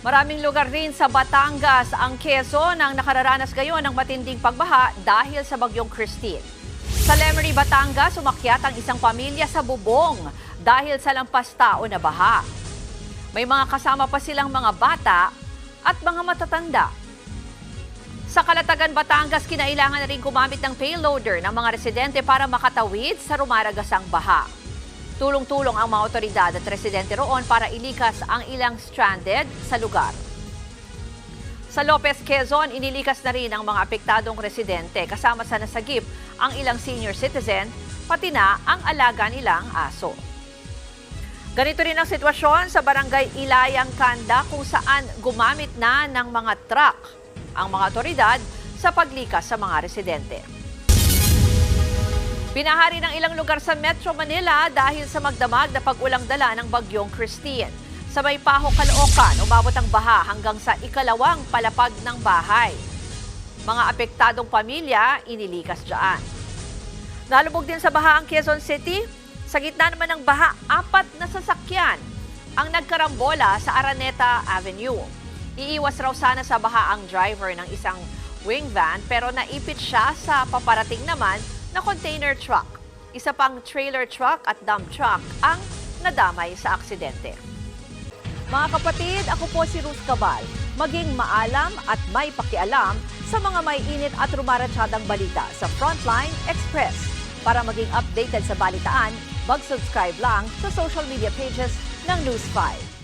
Maraming lugar rin sa Batangas ang Quezon ang nakararanas ngayon ng matinding pagbaha dahil sa bagyong Christine. Sa Lemery, Batangas, umakyat ang isang pamilya sa bubong dahil sa lampas tao na baha. May mga kasama pa silang mga bata at mga matatanda. Sa Kalatagan, Batangas, kinailangan na rin gumamit ng payloader ng mga residente para makatawid sa rumaragasang baha. Tulong-tulong ang mga otoridad at residente roon para ilikas ang ilang stranded sa lugar. Sa Lopez, Quezon, inilikas na rin ang mga apektadong residente kasama sa nasagip ang ilang senior citizen, pati na ang alaga nilang aso. Ganito rin ang sitwasyon sa barangay Ilayang Kanda kung saan gumamit na ng mga truck ang mga otoridad sa paglikas sa mga residente. Pinahari ng ilang lugar sa Metro Manila dahil sa magdamag na pag-ulang dala ng bagyong Christine. Sa Maypaho, Caloocan, umabot ang baha hanggang sa ikalawang palapag ng bahay. Mga apektadong pamilya, inilikas dyan. Nalubog din sa baha ang Quezon City. Sa gitna naman ng baha, apat na sasakyan ang nagkarambola sa Araneta Avenue. Iiwas raw sana sa baha ang driver ng isang wing van pero naipit siya sa paparating naman na container truck. Isa pang trailer truck at dump truck ang nadamay sa aksidente. Mga kapatid, ako po si Ruth Cabal. Maging maalam at may pakialam sa mga may init at rumaratsyadang balita sa Frontline Express. Para maging updated sa balitaan, mag-subscribe lang sa social media pages ng News 5.